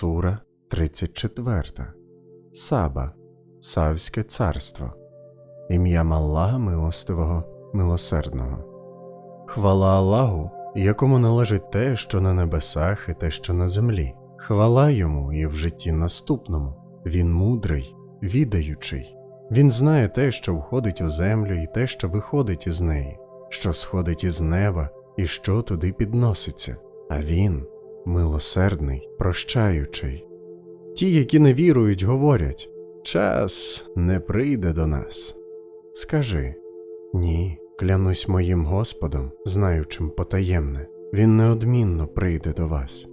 Сура 34. Саба Савське царство. Ім'ям Аллаха Милостивого, Милосердного. Хвала Аллаху, якому належить те, що на небесах, і те, що на землі. Хвала йому і в житті наступному. Він мудрий, відаючий. Він знає те, що входить у землю, і те, що виходить із неї, що сходить із неба, і що туди підноситься. А він милосердний, прощаючий. Ті, які не вірують, говорять час не прийде до нас. Скажи ні, клянусь моїм Господом, знаючим потаємне, він неодмінно прийде до вас.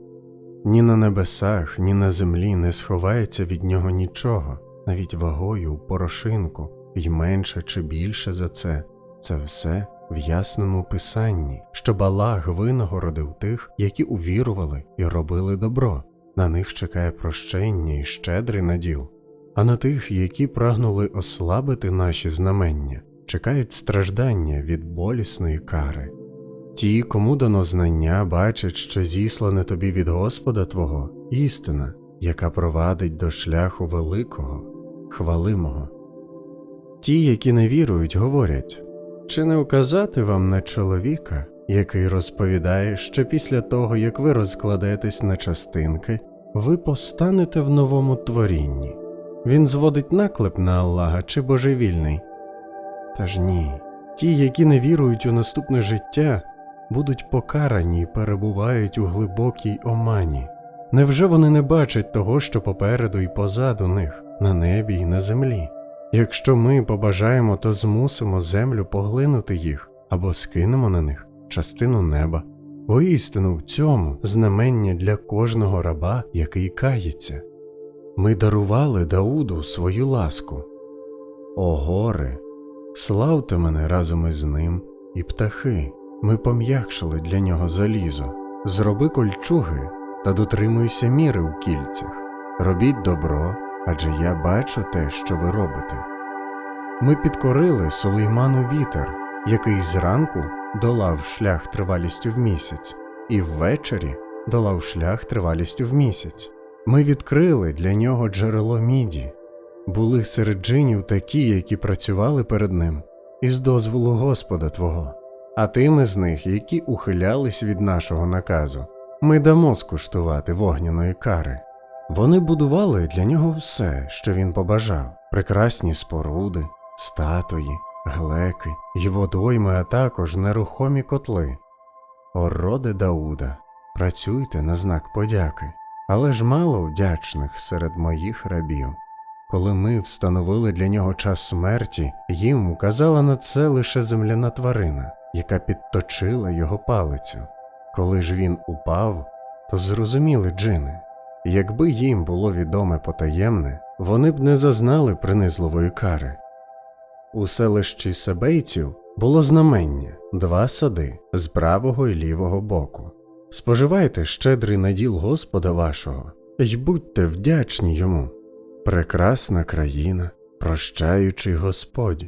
Ні на небесах, ні на землі не сховається від нього нічого, навіть вагою у порошинку, й менше чи більше за це. Це все в ясному писанні, щоб Аллах винагородив тих, які увірували і робили добро. На них чекає прощення і щедрий наділ. А на тих, які прагнули ослабити наші знамення, чекають страждання від болісної кари. Ті, кому дано знання, бачать, що зіслане тобі від Господа Твого істина, яка провадить до шляху великого, хвалимого. Ті, які не вірують, говорять чи не указати вам на чоловіка, який розповідає, що після того, як ви розкладетесь на частинки, ви постанете в новому творінні. Він зводить наклеп на Аллаха чи божевільний. Та ж ні, ті, які не вірують у наступне життя, будуть покарані і перебувають у глибокій омані. Невже вони не бачать того, що попереду і позаду них, на небі і на землі? Якщо ми побажаємо, то змусимо землю поглинути їх або скинемо на них частину неба. Воістину в цьому знамення для кожного раба, який кається. Ми дарували Дауду свою ласку. О горе, славте мене разом із ним, і птахи, ми пом'якшили для нього залізо, зроби кольчуги та дотримуйся міри у кільцях, робіть добро, адже я бачу те, що ви робите. Ми підкорили Сулейману вітер, який зранку долав шлях тривалістю в місяць, і ввечері долав шлях тривалістю в місяць. Ми відкрили для нього джерело міді, були серед джинів такі, які працювали перед ним, із дозволу Господа Твого, а тими з них, які ухилялись від нашого наказу, ми дамо скуштувати вогняної кари. Вони будували для нього все, що він побажав прекрасні споруди, статуї, глеки й водойми, а також нерухомі котли. О роде Дауда, працюйте на знак подяки, але ж мало вдячних серед моїх рабів. Коли ми встановили для нього час смерті, їм указала на це лише земляна тварина, яка підточила його палицю. Коли ж він упав, то зрозуміли джини. Якби їм було відоме потаємне, вони б не зазнали принизливої кари. У селищі себейців було знамення два сади з правого і лівого боку. Споживайте щедрий наділ Господа вашого, й будьте вдячні йому. Прекрасна країна, прощаючий Господь.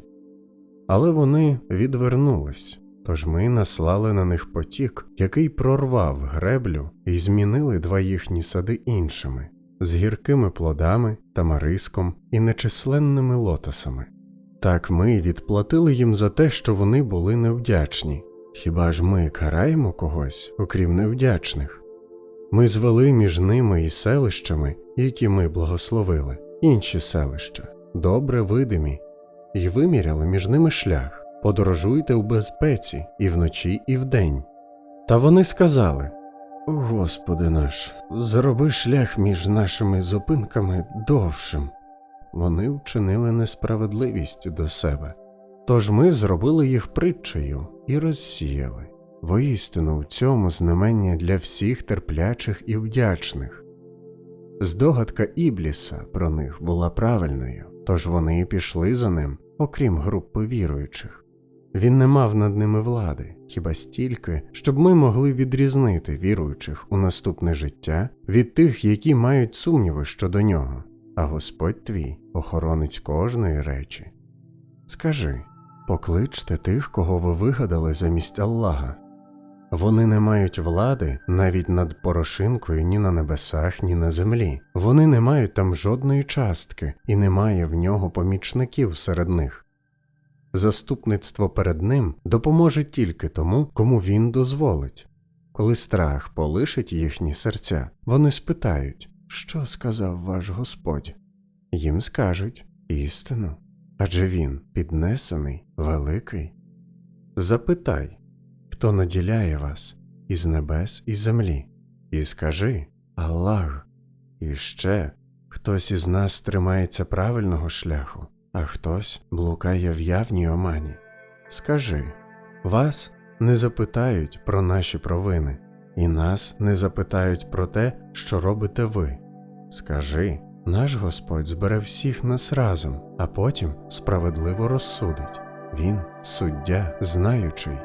Але вони відвернулись, тож ми наслали на них потік, який прорвав греблю, і змінили два їхні сади іншими, з гіркими плодами, тамариском і нечисленними лотосами. Так ми відплатили їм за те, що вони були невдячні. Хіба ж ми караємо когось, окрім невдячних? Ми звели між ними і селищами, які ми благословили, інші селища, добре видимі, і виміряли між ними шлях, подорожуйте у безпеці і вночі, і вдень. Та вони сказали: «О, Господи наш, зроби шлях між нашими зупинками довшим. Вони вчинили несправедливість до себе. Тож ми зробили їх притчею і розсіяли. Воістину в цьому знамення для всіх терплячих і вдячних. Здогадка Ібліса про них була правильною, тож вони пішли за ним, окрім групи віруючих. Він не мав над ними влади, хіба стільки, щоб ми могли відрізнити віруючих у наступне життя від тих, які мають сумніви щодо нього, а Господь твій охоронець кожної речі. Скажи покличте тих, кого ви вигадали замість Аллаха. Вони не мають влади навіть над Порошинкою ні на небесах, ні на землі. Вони не мають там жодної частки, і немає в нього помічників серед них. Заступництво перед ним допоможе тільки тому, кому він дозволить. Коли страх полишить їхні серця, вони спитають, що сказав ваш Господь. Їм скажуть істину, адже він піднесений, великий. Запитай, хто наділяє вас із небес і землі, і скажи Аллах. І ще хтось із нас тримається правильного шляху, а хтось блукає в явній омані. Скажи вас не запитають про наші провини, і нас не запитають про те, що робите ви. Скажи, наш Господь збере всіх нас разом, а потім справедливо розсудить. Він суддя знаючий.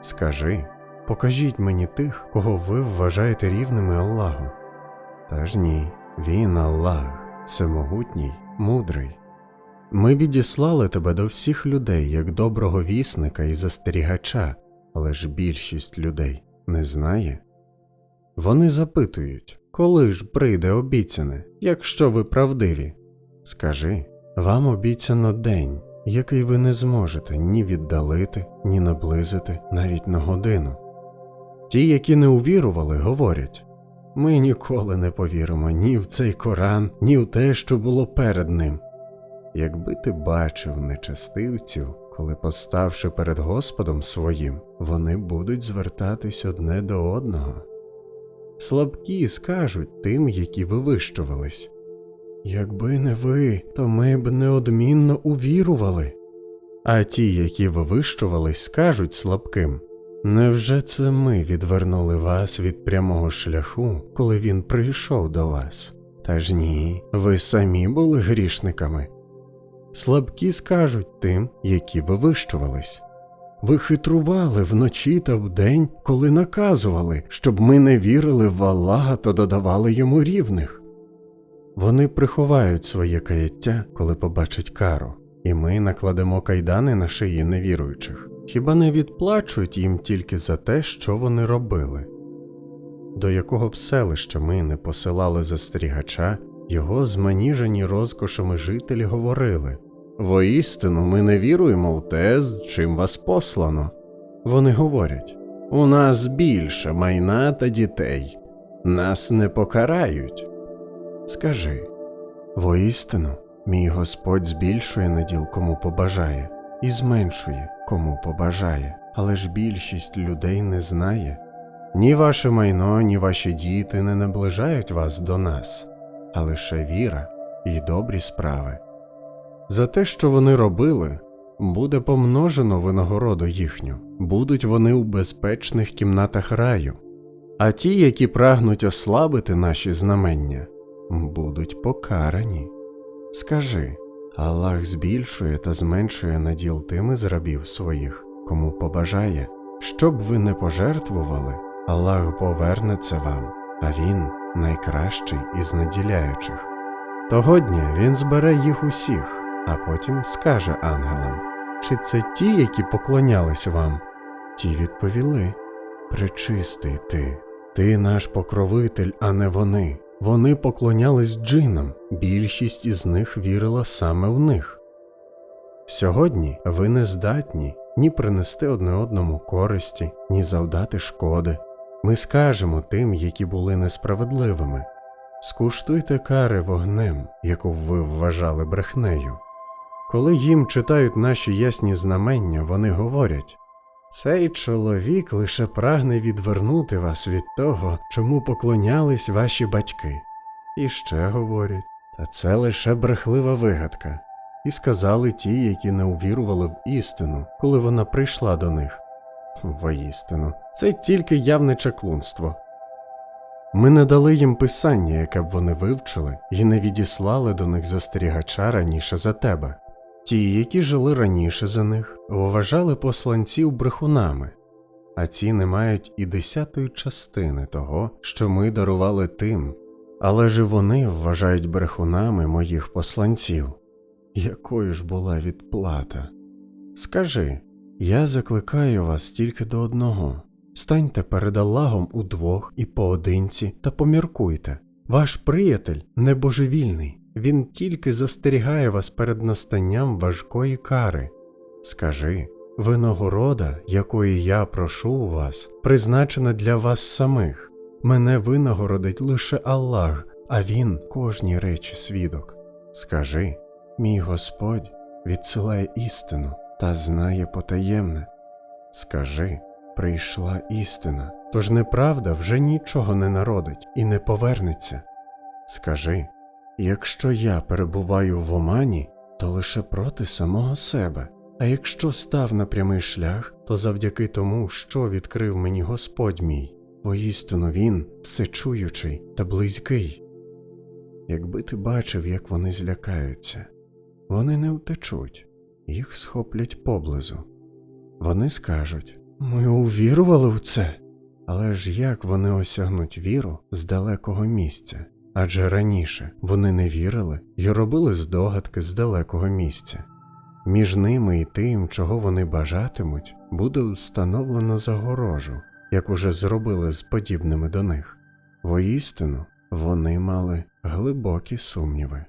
Скажи, покажіть мені тих, кого ви вважаєте рівними Аллаху. Та ж ні, він Аллах, всемогутній, мудрий. Ми відіслали тебе до всіх людей як доброго вісника і застерігача, але ж більшість людей не знає. Вони запитують, коли ж прийде обіцяне, якщо ви правдиві. Скажи, вам обіцяно день, який ви не зможете ні віддалити, ні наблизити навіть на годину. Ті, які не увірували, говорять ми ніколи не повіримо ні в цей Коран, ні в те, що було перед ним. Якби ти бачив нечестивців, коли, поставши перед Господом своїм, вони будуть звертатись одне до одного. Слабкі скажуть тим, які вивищувались Якби не ви, то ми б неодмінно увірували. А ті, які вивищувались, скажуть слабким Невже це ми відвернули вас від прямого шляху, коли він прийшов до вас? Та ж ні, ви самі були грішниками. Слабкі скажуть тим, які вивищувались. Ви хитрували вночі та вдень, коли наказували, щоб ми не вірили в Аллаха та додавали йому рівних. Вони приховають своє каяття, коли побачать кару, і ми накладемо кайдани на шиї невіруючих, хіба не відплачують їм тільки за те, що вони робили. До якого б селища ми не посилали застерігача, його зманіжені розкошами жителі говорили Воістину ми не віруємо в те, з чим вас послано. Вони говорять у нас більше майна та дітей, нас не покарають. Скажи воістину, мій Господь збільшує наділ кому побажає, і зменшує кому побажає, але ж більшість людей не знає. Ні ваше майно, ні ваші діти не наближають вас до нас, а лише віра і добрі справи. За те, що вони робили, буде помножено винагороду їхню, будуть вони у безпечних кімнатах раю, а ті, які прагнуть ослабити наші знамення, будуть покарані. Скажи Аллах збільшує та зменшує наділ тими з рабів своїх, кому побажає, щоб ви не пожертвували, Аллах поверне це вам, а Він найкращий із наділяючих. Того дня він збере їх усіх, а потім скаже ангелам, чи це ті, які поклонялись вам? Ті відповіли Пречистий ти, ти наш покровитель, а не вони. Вони поклонялись джинам, більшість із них вірила саме в них. Сьогодні ви не здатні ні принести одне одному користі, ні завдати шкоди. Ми скажемо тим, які були несправедливими скуштуйте кари вогнем, яку ви вважали брехнею. Коли їм читають наші ясні знамення, вони говорять цей чоловік лише прагне відвернути вас від того, чому поклонялись ваші батьки. І ще говорять, та це лише брехлива вигадка. І сказали ті, які не увірували в істину, коли вона прийшла до них. Воістину, це тільки явне чаклунство. Ми не дали їм писання, яке б вони вивчили, і не відіслали до них застерігача раніше за тебе. Ті, які жили раніше за них, вважали посланців брехунами, а ці не мають і десятої частини того, що ми дарували тим, але ж вони вважають брехунами моїх посланців. Якою ж була відплата? Скажи, я закликаю вас тільки до одного Станьте перед Аллахом удвох і поодинці та поміркуйте. Ваш приятель не божевільний, він тільки застерігає вас перед настанням важкої кари. Скажи, винагорода, якої я прошу у вас, призначена для вас самих. Мене винагородить лише Аллах, а Він кожній речі свідок. Скажи, мій Господь відсилає істину та знає потаємне. Скажи, прийшла істина, тож неправда вже нічого не народить і не повернеться. Скажи, якщо я перебуваю в омані, то лише проти самого себе, а якщо став на прямий шлях, то завдяки тому, що відкрив мені Господь мій, воістину він всечуючий та близький. Якби ти бачив, як вони злякаються, вони не втечуть, їх схоплять поблизу. Вони скажуть ми увірували в це. Але ж як вони осягнуть віру з далекого місця? Адже раніше вони не вірили і робили здогадки з далекого місця. Між ними і тим, чого вони бажатимуть, буде встановлено загорожу, як уже зробили з подібними до них. Воістину, вони мали глибокі сумніви.